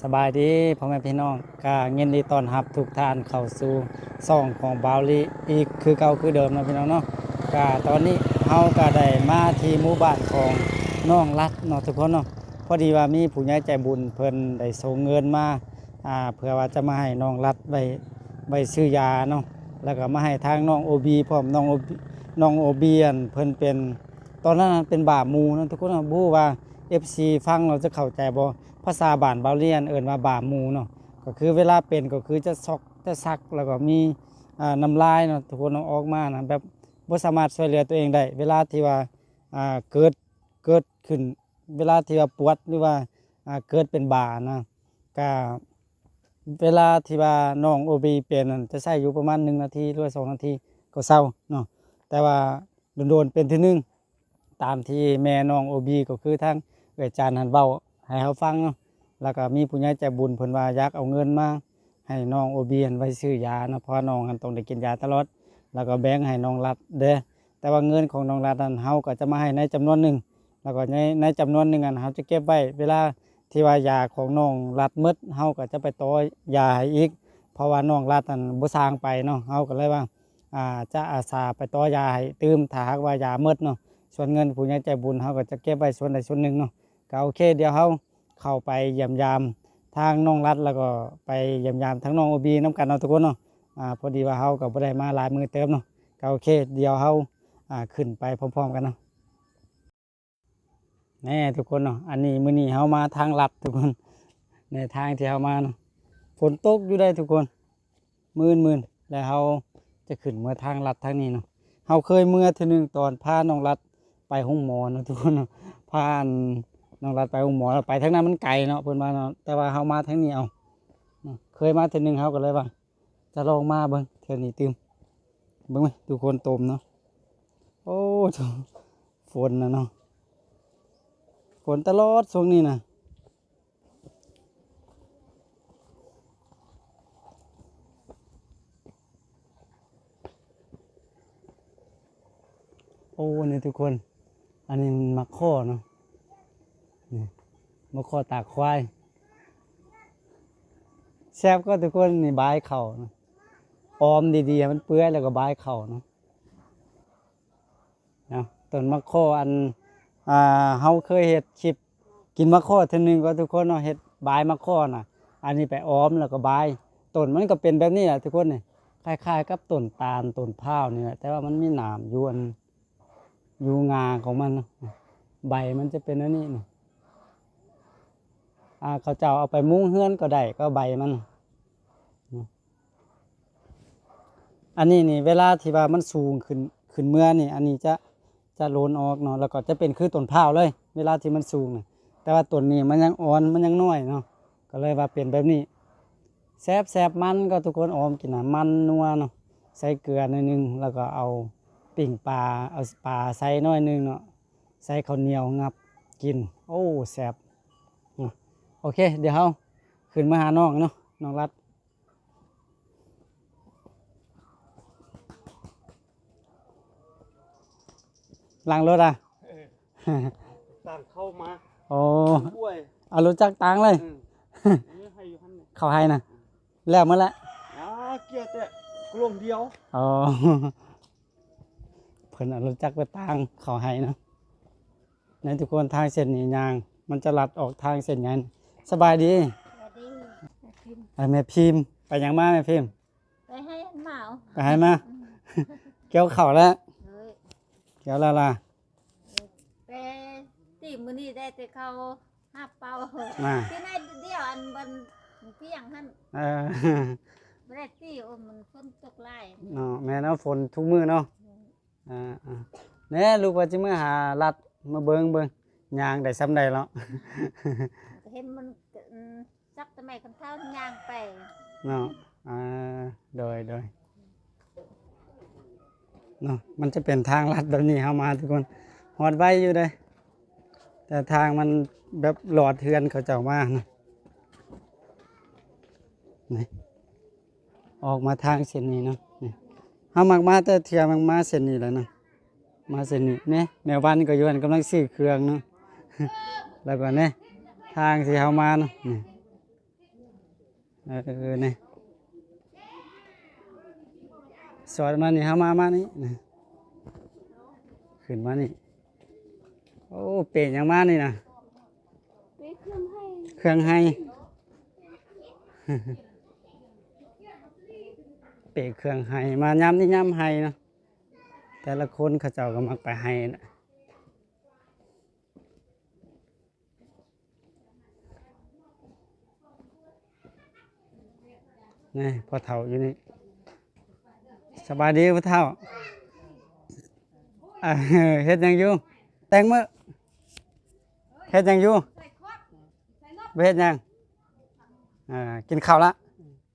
สบายดีพ่อแม่พี่น้องก็ยินดีตอนรับทุกท่านเข้าสู่ซ่องของบาวลีอีกคือเก่าคือเดิมนะพี่น้องเนาะก็ตอนนี้เฮาก็ได้มาที่หมู่บ้านของน้องรัดเนาะทุกคนเนาะพอดีว่ามีผู้ใหญ่ใจบุญเพิ่นได้ส่งเงินมาอ่าเพื่อว่าจะมาให้น้องรัดไปไปซื้อยาเนาะแล้วก็มาให้ทางน้องโอบีพร้อมน้องโอบีน้องโอบีอันเพิ่นเป็น ตอนนั้นเป็นบาหมูนะทุกคนนะบู้ว่า FC ฟังเราจะเข้าใจบ่ภาษาบ้านเบาเลียนเอิ้นว่าบาหมูเนาะก็คือเวลาเป็นก็คือจะซอกจะซักแล้วก็มีอ่าน้ำลายเนาะทุกคนเอาออกมานะแบบบ่สามารถช่วยเหลือตัวเองได้เวลาที่ว่าอ่าเกิดเกิดขึ้น เวลาที่ว่าปวดหรือว่าอ่าเกิดเป็นบานะก็เวลาที่ว่าน้องโอบีเป็นนั่นจะใช้อยู่ประมาณ1นาทีหรือว่า2นาทีก็เศร้าเนาะแต่ว่าโดนๆเป็นที่หนึงตามที่แม่น้องโอบีก็คือทั้ง เอ่ยจานหันเบาให้เขาฟัง แล้วก็มีผู้ใหญ่ใจบุญเพิ่นว่าอยากเอาเงินมาให้น้องโอบีหันไว้ซื้อยาเนาะเพราะว่าน้องหันต้องได้กินยาตลอด แล้วก็แบ่งให้น้องรัดเด้อแต่ว่าเงินของน้องรัดนั้นเฮาก็จะมาให้ในจำนวนหนึ่งแล้วก็ในในจำนวนหนึ่งอันเฮาจะเก็บไว้เวลาที่ว่ายาของน้องรัดหมดเฮาก็จะไปต่อยาให้อีก เพราะว่าน้องรัดนั้นบ่สร้างไปเนาะเฮาก็เลยว่าอ่าจะอาสาไปต่อยาให้ตืมถากว่ายาหมดเนาะส่วนเงินผู้ใหญ่ใจบุญเขาก็จะเก็บไว้ส่วนใดส่วนหนึ่งเนาะ ก็โอเคเดี๋ยวเขาเข้าไปเยี่ยมยามทางน้องรัดแล้วก็ไปเยี่ยมยามทั้งน้องโอบีน้ำกันเนาะทุกคนเนาะอ่าพอดีว่าเขาก็บ่ได้มาหลายมือเติมเนาะก็โอเคเดี๋ยวเขาอ่าขึ้นไปพร้อมๆกันเนาะแน่ทุกคนเนาะอันนี้มื้อนี้เขามาทางลัดทุกคน ในทางที่เขามาเนาะฝนตกอยู่ได้ทุกคนมื่นมื่นแล้วเขาจะขึ้นเมื่อทางลัดทางนี้เนาะเราเคยเมื่อทีนึงตอนพาน้องรัดไปห้องหมอเนาะทุกคนเนาะพา น้องรัดไปห้องหมอไปทางนั้นมันไกลเนาะเพิ่นมาเนาะแต่ว่าเฮามาทางนี้เอาเนาะเคยมาเทีนึงเฮาก็เลยว่า จะลองมาเบิ่งเทื่อนี้ตืมเบิ่งไหมทุกคนตมเนาะโอ้ฝนนะเนาะฝนตลอดช่วงนี้นะโอ้เนี่ยทุกคน อันนี้มักข้อเนาะ มักข้อตากควายแซบก็ทุกคนนี่บายเข่านะออมดีๆมันเปื้อยแล้วก็บายเข่านะนะต้นมักข้ออันอ่าเฮาเคยเฮ็ดคลิปกินมักข้อทีนึงก็ทุกคนเนาะเฮ็ดบายมักข้อน่ะ อันนี้ไปออมแล้วก็บายต้นมันก็เป็นแบบนี้แหละทุกคนนี่คล้ายๆ กับต้นตาลต้นพร้าวนี่แหละแต่ว่ามันมีหนามยู่อันอยู่งาของมัน ใบมันจะเป็นอันนี้นี่ เขาเจ้าเอาไปมุ้งเฮือนก็ได้ก็ใบมัน อันนี้นี่เวลาที่ว่ามันสูงขึ้นขึ้นเมื่อนี่ อันนี้จะจะโลนออกเนาะแล้วก็จะเป็นคือต้นพร้าวเลย เวลาที่มันสูงนี่แต่ว่าต้นนี้มันยังอ่อนมันยังน้อยเนาะก็เลยว่าเปลี่ยนแบบนี้แซบแซบมันก็ทุกคนออมกินนะมันนัวเนาะใส่เกลือหน่อยนึงแล้วก็เอาปิ่งปลาเอาปลาใส่น้อยหนึงเนาะใส่ข้าวเหนียวงับกิน โอ้แซบ โอเค เดี๋ยวเราขึ้นมาหาน้องเนาะน้องรัดล้างรถอะต่างเข้ามาโอ้ช่วยเอารถจักรตังเลยอืมนี่ให้อยู่หันเนี่ยเขาให้นะแล้วเมื่อละอ่าเกียร์แต่กลมเดียวอ๋อเพิ่นเอารถจักรไปตังเขาให้นะในทุกคนทางเส้นนี้ยาง มันจะลัดออกทางเส้นนั้น สบายดีสวัสดีแม่พิมพ์ไอ้แม่พิมพ์ไปยังมาแม่พิมพ์ไปให้อันเหมาไปให้มาเกี่ยวเข่าแล้ว เฮ้ยเกี่ยวแล้วล่ะไปตีมือนี่ได้แต่เขาห้าเป่ามาที่ไหนเดียวอันบนเพียงหันเออไม่ได้ตีโอ้มันฝนตกไล่เนาะแม่เนาะฝนทุกมื้อเนาะอ่าอ่าแน่ลูกว่าจิมื้อหาลัดมาเบิ่งเบิ่งยางได้ซ้ำใดแล้ว เห็นมันอืมซักทำไมคนเท้าย่างไปเนาะอ่าโดยโดยเนาะมันจะเป็นทางลัดแบบนี้เข้ามาทุกคนหอดไว้อยู่เลยแต่ทางมันแบบหลอดเทือนเขาเจ้ามานะนี่ออกมาทางเส้นนี้เนาะนี่เฮามักมาแต่เทียมักมาเส้นนี้แหล้วเนาะมาเส้นนี้เนี่ยแมวบ้านก็อยู่อันกำลังซื้อเครื่องเนาะแล้วก็เนี่ย ทางที่เฮามาเนาะนี่เออนี่สอดมานี่เฮามามานี่นะขึ้นมานี่ โอ้ เปลี่ยนยังมานี่นะไปเครื่องให้เครื่องให้ เปะเครื่องให้มาย้ำนี่ย้ำให้นะแต่ละคนเขาเจ้าก็มักไปให้นะ นี่พอเท่าอยู่นี่สบายดีพอเท่าอ่าเฮ็ดหยังอยู่แต่งมือเฮ็ดหยังอยู่ไปเฮ็ดหยังอ่ากินข้าวละ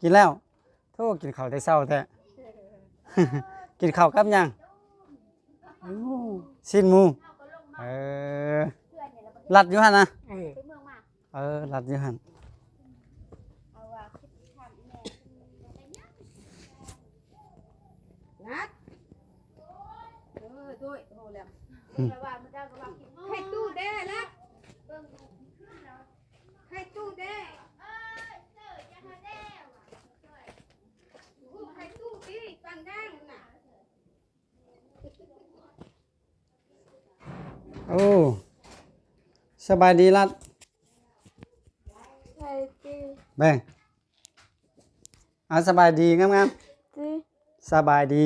กินแล้วโทษกินข้าวแต่เช้าแท้กินข้าวกับหยังสิ้นหมูเออลัดอยู่หั่นนะไปเมืองมาเออลัดอยู่หั่น เอาว่าคิดทำแม่ นัดเออด้วยโหแล้ว แต่ว่ามันได้ก็ว่าคิดให้ตู้แด้ละให้ตู้แด้ให้ตู้ที่ตังด้างน่ะโอ้สบายดีลัดไปตีแบ่งเอาสบายดีงามตีๆสบายดี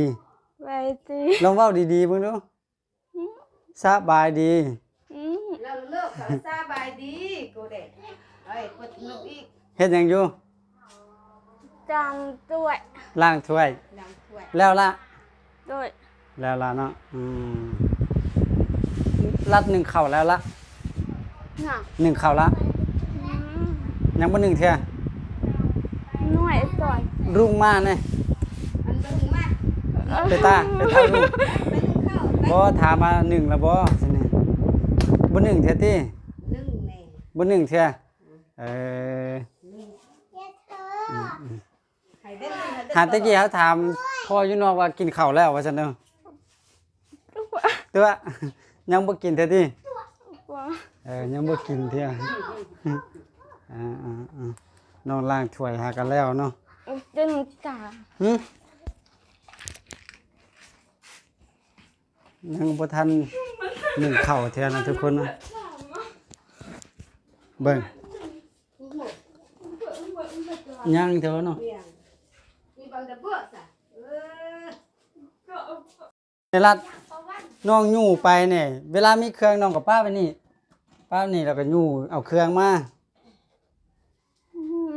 ไปตีลองเว้าดีๆเบิ่งดู สบายดีอืมเราเลิกเขาสบายดีกูเด็กเอ้ยกดนุกอีกเฮ็ดหยังอยู่จังด้วยล้างถ้วยดังถ้วยแล้วละ ด้วยแล้วละเนาะอืมรัดหนึ่งเข่าวแล้วละน่ะหนึ่งเข่าวละ อืมยังบ่หนึ่งเท่าหน่วยต่อยรุ่งมาเนี่ยอันเบิ่งมา ไปตาไปตารุ่งไปนึ่งข้าวไป บ่ถามมาหนึ่งแล้วบ่สินี่บ่หนึ่งเท่าตินึ่งแน่บ่หนึ่งเท่าเออให้ได้เลยให้ได้หาตะกี้เขาถามพ่ออยู่นอกว่ากินข้าวแล้วว่าซั่นเด้อตัวยังบ่กินเท่าติว่าเออยังบ่กินเท่าอ่าอ่าอ่าน้องล้างถ้วยหากันแล้วเนาะจึงกาหึ ยังบ่ทันหนึ่งเข่าวเท่านะทุกคนนะเบิ่งยังเท่าเนาะเบี่ยงมีบางตะเบื่อซะเออในรัดน้องยู่ไปเนี่ยเวลามีเครื่องน้องกับป้าไปนี่ ป้านี่เราก็ยู่เอาเครื่องมา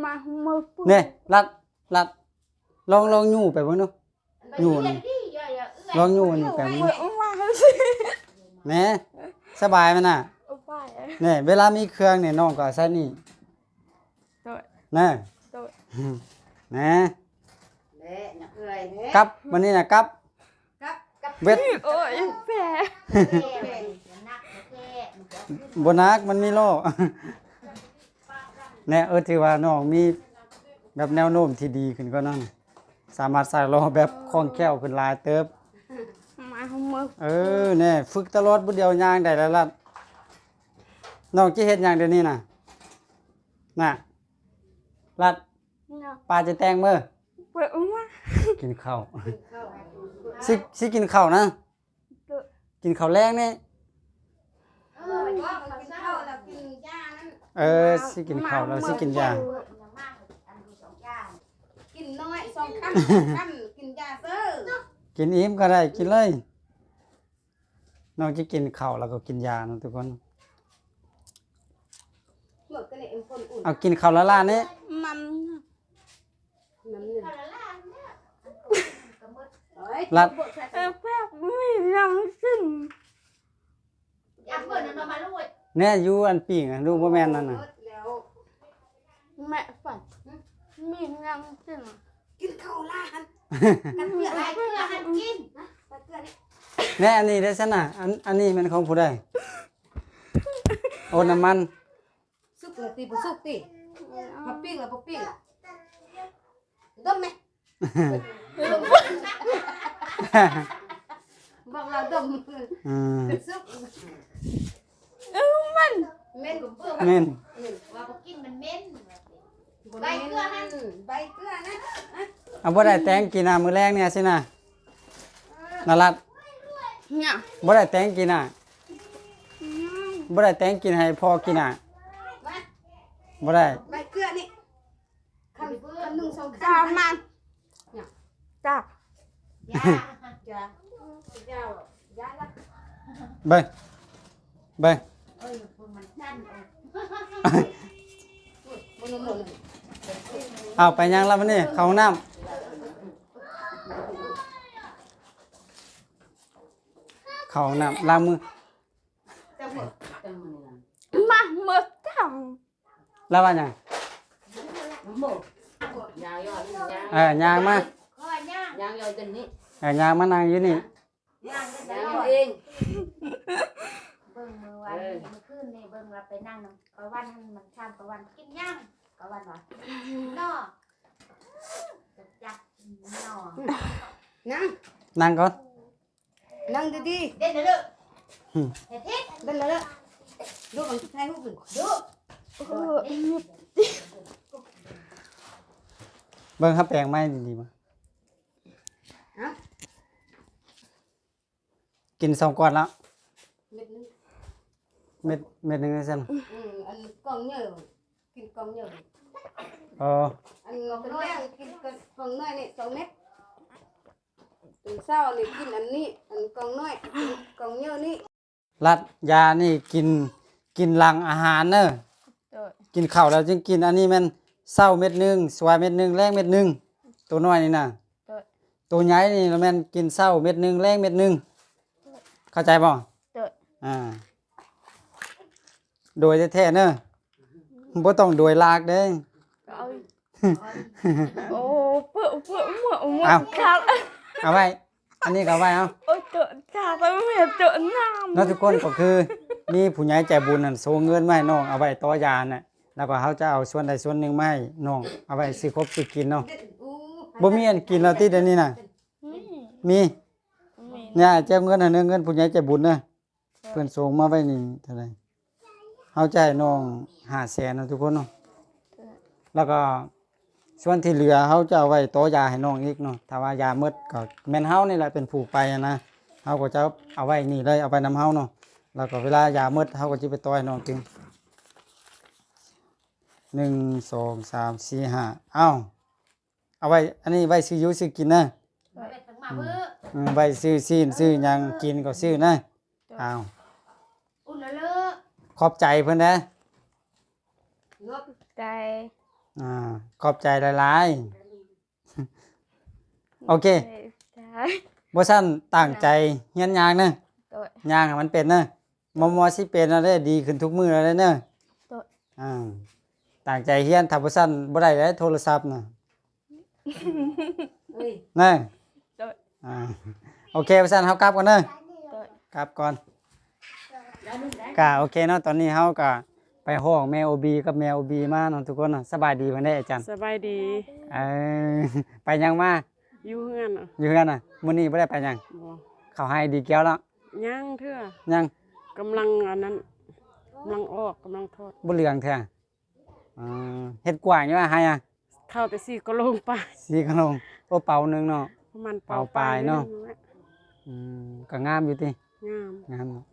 มามือปุ๊บเนี่ยรัดรัดลองลองยู่ไปเบิ่งดูยู่นี่ลองยู่นี่ไปเบิ่งดูมาสิ แหน่สบายมันน่ะเอาไปเนี่ยเวลามีเครื่องเนี่ยน้องก็ใส่นี่ด้วยนะด้วยนะเด้นักเอ้ยเด้กับวันนี้นะกับกับกับเว็ดโอ้ยแผลเป็นบนักมันมีโลเนี่ยเออถือว่าน้องมีแบบแนวโน้มที่ดีขึ้นก็นั่นสามารถใส่ล้อแบบคล่องแคล่วขึ้นหลายเติบ มามือเออเนี่ยฝึกตลอดบุเดียวยางได้แล้วล่ะน้องจะเฮ็ดหยังเดี๋ยวนี้น่ะ น่ะลัดเนาะปลาจะแต่งมื้อเปิดมากินข้าวข้าวสิสิกินข้าวนะด้วยกินข้าวแรงนี่เออว่ามันกินข้าวแล้วกินยานั่นเออสิกินข้าวแล้วสิกินยากินน้อยสองคำคำกินยาเซ้อกินอิ่มก็ได้กินเลย น้องจะกินข้าวแล้วก็กินยานะทุกคนเมื่อก็เลยเอ็มคนอุ่นเอากินข้าวละล่านี่มันน้ำหนึ่งเอ้ยลัดเออแผลไม่ยังสิ้นเนี่ยอยู่อันปีงอะดูบ่แม่นนั่นน่ะแล้วแม่ฝันมียังสิ้นกินข้าวล้านกันเพื่ออะไรเพื่อหั นกินนะไปเพื่อนี่แน่อันนี้ได้ซั่นน่ะอันอันนี้มันของผู้ใดโอ้น้ำมันสุกเลยตีบุสุกตีมาปิ้งแล้วบุปิ้งดมไหมบอกเราดมอืมสุกเออมันเม่นบุเปื้อนแม่นว่าบ่กินมันเหม็นไปเพื่อหันเอาบ่ได้แต่งกินน่ะมื้อแรงเนี่ยสินะนารัด เนี่ยบ่ได้แต่งกินน่ะบ่ได้แต่งกินให้พ่อกินน่ะบ่ได้ใบเกลือนี่คำคำหนึ่งสองจ้าสามมันจ้าจ้าจ้าจ้าจ้าละเบิ่งเบิ่งเอ้ยมันนั่นบนนนเอาไปยังแล้วมันนี่เข้าห้องน้ำ เข้าห้องน้ำล้างมือจังหวะมาเมื่อทแล้วว่าหยังยางยอดยางเออย่างมาำข้อย่างยางยอดตัวนี้เออย่างมานั่งอยู่นี่ย่างยาได้งแล้วเองเบิ่งมือวันนี้เมื่อคืนนี่เบิ่งว่าไปนั่งน้ำกะวันมันข้ามกะวันกินย่างกะวันวะนอจับจับนอนั่งนั่งก่อน นั่งดีเด็ดเด้อเฮ็ดเฮ็ดๆเดินเลยดูมันใช้หูขึ้นดูเบิ่งครับแปลงไม้ดีๆมาฮะกินสองก้อนแล้ว เม็ดนึงเม็ดเม็ดหนึงซั่นอืมอันกล่องเยอะกินกล่องเยอะเอออันเป็นแรกกินกล่องน้อยนี่สองเม็ด ตื่นเช้านี่กินอันนี้ อันกล่องน้อยกล่องเยอะนี่รัดยานี่กินกินหลังอาหารเนอะกินข้าวแล้วจึงกินอันนี้แมันเศร้าเม็ดหนึงสวายเม็ดหนึงแรงเม็ดหนึงตัวน้อยนี่น่ะตัวใหญ่นี่แม่นกินเศร้าเม็ดหนึงแรงเม็ดหนึงเข้าใจบ่เด้ออ่า โดยแท้ๆเนอะบ่ต้องโดยลากเด้ โอ้เปื่อเปื่อหมดหมดเอาครับ เอาไว้ อันนี้ก็เอาไว้เอา โอ้ยเจอจ่าไปไม่เห็นเจอน้เนาะทุกคนก็คือมีผู้ใหญ่ใจบุญนั่นส่งเงินมาให้น้องเอาไว้ต่อยาน่ะแล้วก็เขาจะเอาส่วนใดส่วนหนึ่งมาให้น้องเอาไว้ซื้อครบซื้อกินเนาะอู้บ่มีอันกินแล้วติเดี๋ยวนี้น่ะำมีมีเนี่ยเจ้าเงินอันนึงเงินผู้ใหญ่ใจบุญนะเพิ่นส่งมาไว้นี่เท่าไหร่เฮาจ่ายน้อง500,000นะทุกคนเนาะแล้วก็ ส่วนที่เหลือเขาจะเอาไว้ต่อยาให้น้องอีกเนาะถ้าว่ายาหมดก็แม่นเฮานี่แหละเป็นผู้ไปอะนะเฮาก็จะเอาไว้นี่เลยเอาไปนำเฮาเนาะแล้วก็เวลายาหมดเฮาก็สิไปต่อให้น้องกินหนึ่งสองสามสี่ห้าเอ้าเอาไว้อันนี้ไว้ซื้ออยู่ซื้อกินนะไปถึงมาเบื่ออืมไว้ซื้อซีนซื้อหยังกินก็ซื้อนะอ้าวอุ่นแล้วเลอะขอบใจเพิ่นนะงบใจ อ่าขอบใจหลายๆ โอเคใจบ่ซั่นตั้งใจเฮียนยางนะโดยยางให้มันเป็นนะมอมอสิเป็นแล้วเด้อดีขึ้นทุกมื้อแล้วเด้อเด้อโดย อ่าตั้งใจเฮียนถ้าบ่ซั่นบ่ได้แล้วโทรศัพท์น่ะ เอ้ยนะโดย อ่าโอเคบ่ซั่นเฮากลับก่อนเด้อโดย กลับก่อนก็โอเคเนาะตอนนี้เฮาก็ ไปห้องแม่ OB กับแม่ OB มาเนาะทุกคนเนาะสบายดีเพิ่นได้อาจารย์สบายดี เออไปยังมาอยู่เฮือนอะอยู่กันน่ะมื้อนี้บ่ได้ไปยังบ่เขาให้ดีเกี้ยวแล้วย่างเถื่อยังกำลังอันนั้นกำลังออกกำลังทอดบ่เหลืองแท้อ่าเฮ็ดกว้างอยู่ว่าให้อะเข้าแต่สี่ก็ลงไปสีขนมโอ้เป่าหนึงเนาะ ประมาณเป่าปลายเนาะแหละอืมก็งามอยู่ติงาม งามเนาะ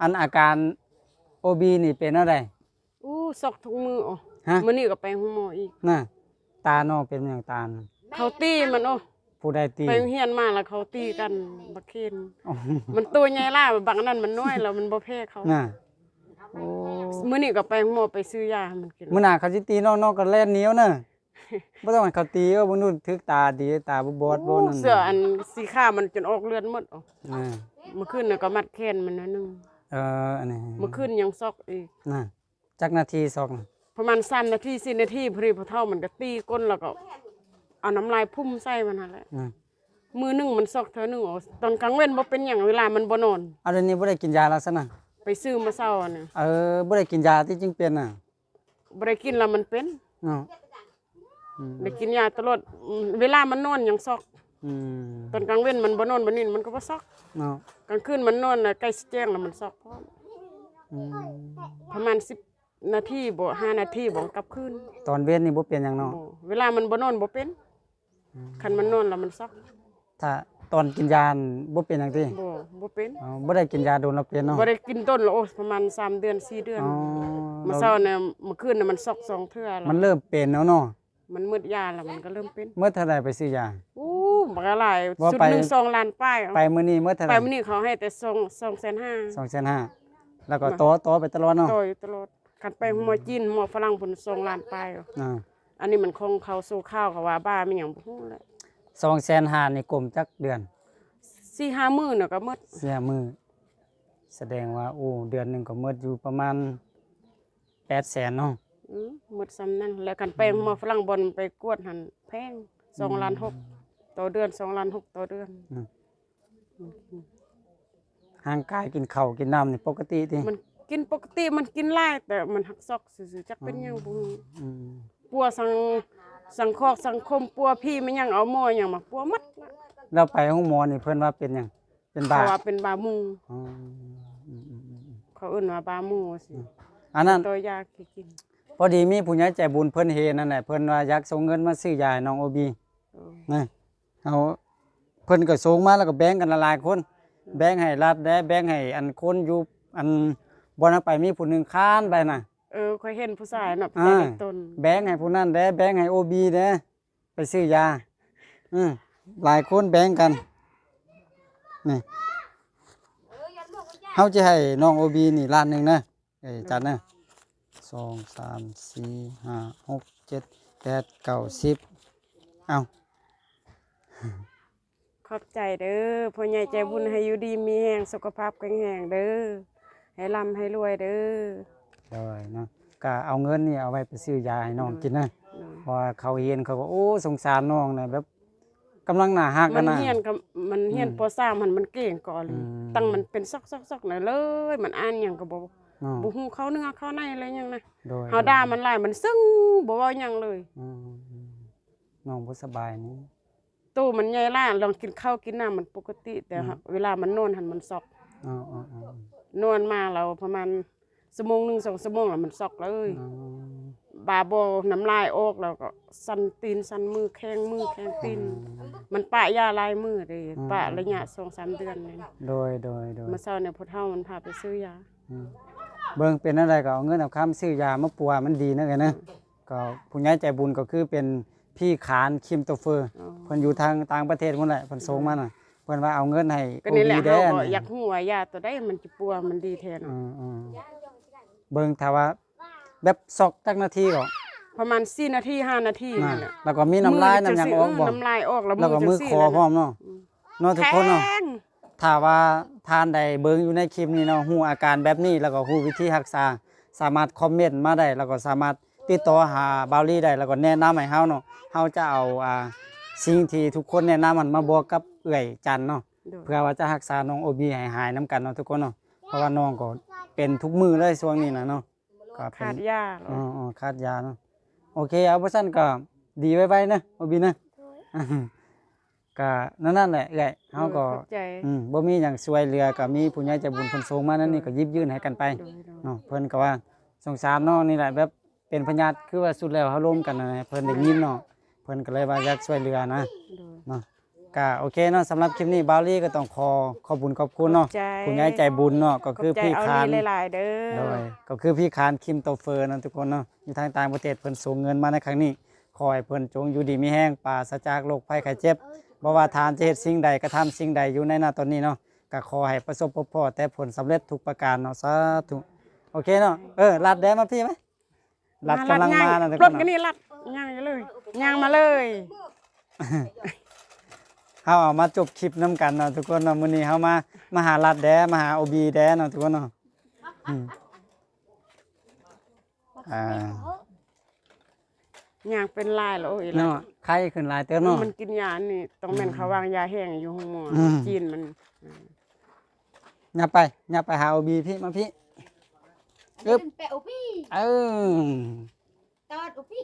อันอาการ OB นี่เป็นอะไรอู้ซอกทุกมืออ๋อฮะมื้อนี้ก็ไปห้องหมออีก น่ะตาน้องเป็นหยังตาน่ะเขาตีมันโอ้ผู้ใดตีไปโรงเฮียนมาแล้วเขาตีกันบักเคนอ๋อมันตัวใหญ่ล่าบางอันนั้นมันน้อยแล้วมันบ่แพ้เขาน่ะโอ้มื้อนี้ก็ไปหมอไปซื้อยาให้มันกินมื้อหน้าเขาสิตีน้องน้องก็แล่นเหนียวเน่ะบ่ต้องให้เขาตีเอ้อบ่นู่นถึกตาดีตาบ่บอดบ่นั่นเสื้ออันสีขาวมันจนออกเลือดหมดอ๋ออ่าเมื่อคืนน่ะก็มัดแขนมันหนิดนึง เอออันนี้เมื่อคืนยังซอกอีกน่ะจักนาทีสองน่ะประมาณ3นาที4นาทีพอดีพอเท่ามันก็ตีก้นแล้วก็เอาน้ำลายพุ่มใส่มันนั่นแหละน่ะมือหนึงมันซอกเธอหนึงอ๋อตอนกลางเว้นบ่เป็นหยังเวลามันบ่นอน เอาเดี๋ยวนี้บ่ได้กินยาแล้วซะน่ะไปซื้อมาเช้าอันน่ะเออบ่ได้กินยาที่จริงเป็นน่ะบ่ได้กินแล้วมันเป็นเนาะอืม ได้กินยาตลอดอืมเวลามันนอนยังซอก อืมตอนกลางเว้นมันบ่นอนบ่นี่มันก็บ่ซอกเนาะกลางคืนมันนอนน่ะใกล้สิแจ้งแล้วมันซอกพร้อมอืมประมาณ10นาทีบ่5นาทีบ่กลับคืนตอนเว้นนี่บ่เป็นหยังเนาะบ่เวลามันบ่นอนบ่เป็นคันมันนอนแล้วมันซอกถ้าตอนกินยาน่ะบ่เป็นหยังติบ่บ่เป็นอ๋อบ่ได้กินยาโดนแล้วเป็นเนาะบ่ได้กินต้นแล้วโอ้ประมาณสามเดือนสี่เดือนอ๋อเมื่อเช้าเนี่ยเมื่อคืนน่ะมันซอกสองเทื่อแล้วมันเริ่มเป็นแล้วเนาะมันมืดยาแล้วมันก็เริ่มเป็น เมื่อเท่าใดไปซื้อยาอู้ บักหลายว่าชุดไป หนึงสองล้านป้ายไปมื้อนี้เมื่อเท่าใดไปมื้อนี้เขาให้แต่2 2,500 2,500แล้วก็โตโตไปตลอดเนาะต่ออยู่ตลอดคันไปหมอจีนหมอฝรั่งเพิ่น2ล้านป้ายอ่าอันนี้มันคงเขาสู่ข้าวเขาว่าบ้ามีหยังบ่ฮู้แหละ2,500นี่กลมจักเดือน4-5มื้อน่ะก็หมดเสียมือแสดงว่าโอ้เดือนหนึงก็หมดอยู่ประมาณ800,000เนาะอือหมดซ้ำนั้นแล้วกันไปหมอฝรั่งบนไปกวดหันแพง2ล้าน6 ต่อเดือน2ล้าน6ต่อเดือนห่างกายกินข้าวกินน้ำนี่ปกติติมันกินปกติมันกินหลายแต่มันหักซอกซื่อๆจักเป็นหยังบ่รู้อืมปัวสังสังคอกสังคมปัวพี่มันยังเอาหม้อหยังมาปัวหมัดละแล้วไปห้องหมอนี่เพิ่นว่าเป็นหยังเป็นเขาบาว่าเป็นบาหมูอ๋ออืมอืมอืมเขาเอิ้นว่าบาหมูสิอันนั้น ตัวยาขี้กินพอดีมีผู้ใหญ่ใจบุญเพิ่นเฮนั่นแหละเพิ่นว่าอยากส่งเงินมาซื้อยาให้น้องโอบีเออนะ เอาเพิ่นก็ส่งมาแล้วก็แบ่งกันละหลายคน แบ่งให้รัฐและแบ่งให้อันคนอยู่อันบ่นไปมีผู้หนึงค้านไปน่ะ เออค่อยเห็นผู้ชายน่ะอ่าแต่ในต้นแบ่งให้ผู้นั้นแด้แบ่งให้โอบีแด้ไปซื้อยาอืมหลายคนแบ่งกันนี่เฮาจะให้น้องโอบีนี่ล้านหนึงนะเอ้ยจัดนะสองสามสี่ห้าหกเจ็ดแปดเก้าสิบเอา ขอบใจเด้อพ่อใหญ่ใจบุญให้อยู่ดีมีแรงสุขภาพแข็งแรงเด้อให้ร่ำให้รวยเด้อเลยเนาะก็เอาเงินนี่เอาไว้ไปซื้อยาให้น้องกินนะเออเพราะว่าเขาเห็นเขาก็โอ้สงสารน้องนะแบบกำลังหนาหักมักันนนะ เฮียนกับมันเฮียนอืมปสามมันมันเก่งก่อนเลยอืมตั้งมันเป็นซอกๆๆน่ะเลย มันอ่านหยังก็บ่เนาะบ่ฮู้เข้าเนื้อเข้าในอะไรหยังนะโดยเฮาด่ามันหลายมันซึ้งบ่เว้าหยังเลยอืมน้องบ่สบายนี่ ตู้มันใหญ่ล่าลองกินข้าวกินน้ำมันปกติ แต่ฮะเวลามันนอนหันมันซอกอ๋ออ๋ออ๋อนอนมาเราประมาณชั่วโมงหนึงสองชั่วโมงแล้วมันซอกเลยอ๋อบาโบน้ำลายออกแล้วก็สั่นตีนสั่นมือแข้งมือแข้งตีนมันปะยาลายมือเลยปะระยะสองสามเดือนเลยโดยโดยโดยเมื่อเช้าเนี่ยพอเท่ามันพาไปซื้อยาอืมเบิ่งเป็นอะไรก็เอาเงินเอาคำซื้อยามาปัวมันดีนะกันนะก็ผู้ใหญ่ใจบุญก็คือเป็น พี่ขานคิมโตเฟอร์อ๋อ เพิ่นอยู่ทางต่างประเทศพุ่นแหละเพิ่นส่งมาน่ะเพิ่นว่าเอาเงินให้ก็นี่แหละ OB เฮาแด้ก็น่ะอยากฮู้ว่ายาตัวใดมันจะปัวมันดีแท้อืเนาะมอืมเบิ่งถ้าว่า แบบซอกจักนาทีก็ประมาณ4นาที5นาทีน่ะนั่นแหละแล้วก็มีน้ำลายน้ำหยังออกบ่ น้ำลายออกแล้วแล้วก็มือจังคอพร้อมเนาะเนาะทุกคนเนาะแข็งถ้าว่าทานใดเบิ่งอยู่ในคลิปนี้เนาะฮู้อาการแบบนี้แล้วก็ฮู้วิธีรักษา สามารถคอมเมนต์มาได้ แล้วก็สามารถติดต่อหาบาวลี่ได้แล้วก็แนะนำให้เฮาเนาะเฮาจะเอาอ่าสิ่งที่ทุกคนแนะนำมันมาบอกกับเอื้อยจันเนาะโดยเพื่อว่าจะรักษาน้องโอบีให้หายนํกันเนาะทุกคนเนาะเพราะว่าน้องก็เป็นทุกมื้อเลยช่วงนี้นะเนาะก็เป็นขาดยาเหรออ๋ออ๋อขาดยาเนาะโอเคเอาบ่ซั่นก็ดีไว้ๆนะโอบีนะก็นั่นนั่นแหละเอ้อยเฮาก็ขอบใจอืมบ่มีหยังช่วยเหลือก็มีผู้ใหญ่ใจบุญเพิ่นส่งมานั่นนี่ก็หยิบยื่นให้กันไปโดยโดยเนาะเพิ่นก็ว่าสงสารน้องนี่แหละแบบเป็นพญาติคือว่าสุดแล้วเฮาร่วมกันนะเพิ่นได้ยินเนาะเพิ่นก็เลยว่าอยากช่วยเหลือนะโดยเนาะก็โอเคเนาะสำหรับคลิปนี้บาวลี่ก็ต้องขอขอบคุญขอบคุณเนาะขอบใจผู้ใหญ่ใจบุญเนาะก็คือขบใจพี่เอาคานลีหลายๆเด้อโดยก็คือพี่คานคิมโตเฟอร์นะทุกคนเนาะอยู่ทางต่างประเทศเพิ่นส่งเงินมาในครั้งนี้ขอให้เพิ่นจงอยู่ดีมีแห้งปราศจากโรคภัยไข้เจ็บบ่ว่าทานจะเฮ็ดสิ่งใดกระทำสิ่งใดอยู่ในหน้าตอนนี้เนาะก็ขอให้ประสบพบพอแต่ผลสำเร็จทุกประการเนาะสาธุโอเคเนาะเออลัดแดมาพี่ไหมลัดกำลังมานะทุกรคถนกันเนาะ นี่ลัด ย่างอยู่เลยย่างมาเลยเฮาเอามาจบคลิปนํกันเนาะทุกคนเนาะมื้อนี้เฮามามาหาลัดแดมาหาโอบีแดเนาะทุกคนเนาะอืมอ่าย่างเป็นลายแล้วโอ้ยเนาะไข้ขึ้นหลายเติมเนาะมันกินยานี่ต้องแม่นเขาวางยาแห้งอยู่ห้องหมออมจีนมันอย่าไปอย่าไปหาโอบีพี่มาพี่อึ๊บแปะอุพี่เออ ตอดอุพี่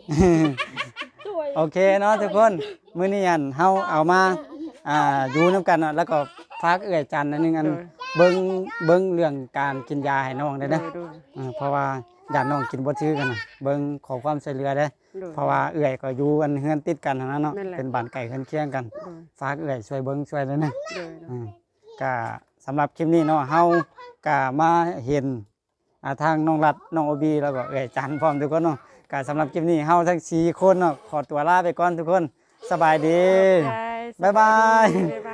โอเคเนาะทุกคนมื้อนี้อันเฮาเอามาอ่าอยู่นํกันเนาะแล้วก็ฝากเอื้อยจันทร์อันหนึงอันโดยเบิ่งเบิ่งเรื่องการกินยาให้น้องได้โดเด้อยโดยอ่าเพราะว่าญาติน้องกินบ่ซื้อกันน่ะเบิ่งขอความช่วยเหลือเด้อโดยเพราะว่าเอื้อยก็อยู่กันเฮือนติดกันหั้นนะเนาะแม่นแหละเป็นบ้านไก่เฮือนเคียงกันโดยฝากเอื้อยช่วยเบิ่งช่วยเลยนะโดยอืมก็สำหรับคลิปนี้เนาะเฮาก็มาเห็นอ่าทางน้องรัดน้องโอบีแล้วก็เอื้อยจันพร้อมทุกคนเนาะ ก็สำหรับคลิปนี้เฮาทั้ง4คนเนาะขอตัวลาไปก่อนทุกคน สบายดีได้บ๊ายบาย บ๊าย